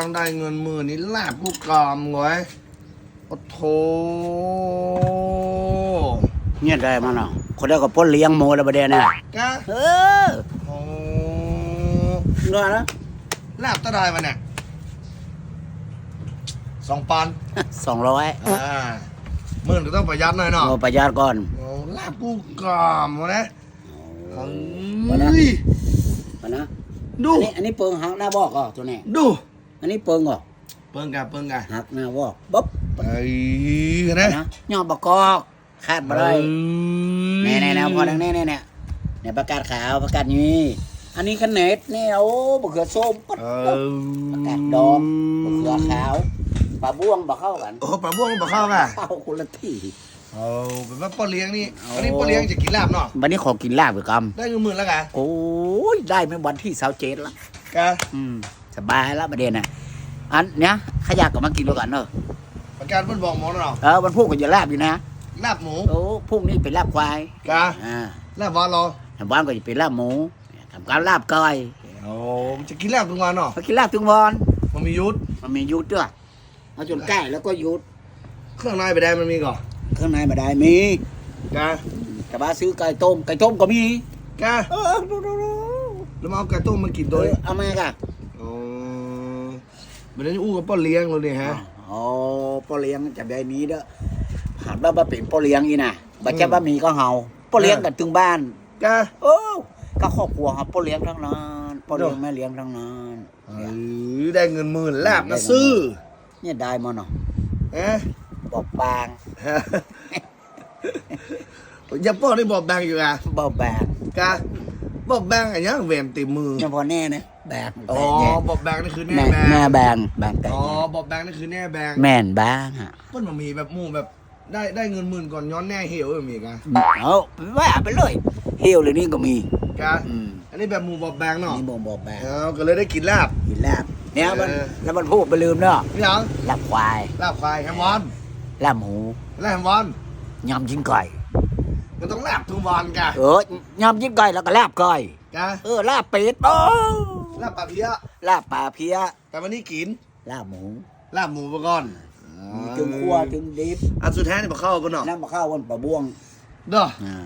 ตังได้เงินหมื่นนี่ลาบกูกอมเว้ยโอ้โถเนี่ยได้มาเนาะคนได้ก็ป้นเลี้ยงหมูแล้วประเดี๋ยวเนี่ยกะเออโอ้เงินนะลาบตะได้มาเนี่ยสองปอนสองร้อยอ่าหมื่นก็ต้องประหยัดหน่อยเนาะโอ้ประหยัดก่อนโอ้ลาบกูกอมวะนะเฮ้ยมานะดูอันนี้อันนี้เปิงหักหน้าบอกอะตัวนี้ดู อันนี้เปิงอะเปิ้งกะเปิ้งกะหักหน้าบอกบ๊บไอ้นะนะย่อประกอบคาดบ่ได้แน่แน่แน่พอดังแน่แน่แน่เนี่ยประกาศขาวประกาศนี้อันนี้ขนเนตเนี่ยโอ้บะเขือส้มปั๊ดเอปั๊ดอประกาศดองบะเขือขาวปลาบ้วงบะเข้ากันโอ้ปลาบ้วงปลาข้าวอะเข้าคนละที่โอ้เป็นว่าป้อเลี้ยงนี่โอ้อันนี้ป้อเลี้ยงจะกินลาบเนาะวันนี้ขอกินลาบกับกได้เงินหมื่นแล้วกะำโอ้ยได้ไม่วันที่สาวเจ็ดละกะอืม สบายแล้วประเด็นน่ะอันเนี้ยขยะก็มากินด้วยกันเนอะประกันเพิ่นบอกหมอเนาะเออวันพูกก็จะลาบอยู่นะลาบหมูโอ้พรุ่งนี้เป็นลาบควายกะอ่าลาบวานรอทำบ้านก็จะเป็นลาบหมูทำการลาบก้อยโอ้จะกินลาบทุกวันเนาะมากินลาบถึงวันมันมียุทธมันมียุดด้วยเอาจนใกล้แล้วก็ยุดเครื่องในไปได้มันมีก่อนข้างในมาได้มีกะแต่ว่าซื้อไก่ต้มไก่ต้มก็มีกะเออดูดูดูแล้วมาเอาไก่ต้มมากินเอโดยอเอามากะ โอ้ไม่ได้อู้กับป้อเลี้ยงเลยเนี่ยฮะอ๋อพ่อเลี้ยงจะแบบนี้เด้อหากว่ามาเป็นพ่อเลี้ยงอีน่ะบัจจะว่ามีก็เฮาพ่อเลี้ยงกันถึงบ้านกะโอ้ก็ครอบครัวครับพ่อเลี้ยงทั้งนั้นพ่อเลี้ยงแม่เลี้ยงทั้งนั้นเออได้เงินหมื่นลาบนะซื้อ เนี่ยได้มาเนาะเอ๊ะบอกบางอย่าป้อได้บอกแบงอยู่อะบอกบางกะบอกแบงอะไรยังเวมติดมือเนี่ยพอแน่นะ แบงอ๋อแน่บอกแบงนี่คือแม่แน่แบแม่งแบงแบงแต่อ๋อบอกแบงนี่คือแน่แบงแม่นบ้างฮะเพิ่นมามีแบบหมู่แบบได้ได้เงินหมื่นก่อนย้อนแน่เหี่ยวแบบมีกะเอาว่าไปเลยเฮียวเลยนี่ก็มีกะอืมอันนี้แบบหมู่บอกแบงเนาะนี่บ่งบอกแบงเอาก็เลยได้กินลาบกินลาบเนี่ยมันเออแล้วมันพูดไปลืมเนาะนี่หยังลาบควายลาบควายแฮมวอนลาบหมูลาบแฮมวอนยำจิ้นไก่มันต้องลาบทุกวันกะเออยำจิ้นไก่แล้วก็ลาบไก่กะเออลาบเป็ดโอ้ ลาบปลาเพี้ยลาบปลาเพี้ยแต่วันนี้กินลาบหมูลาบหมูไปก่อนถึงคั่วถึงดิบอันสุดท้ายนี่มาเข้ากันเนาะน้ำมะข้าววันปลาบ้วงเด้ออ่า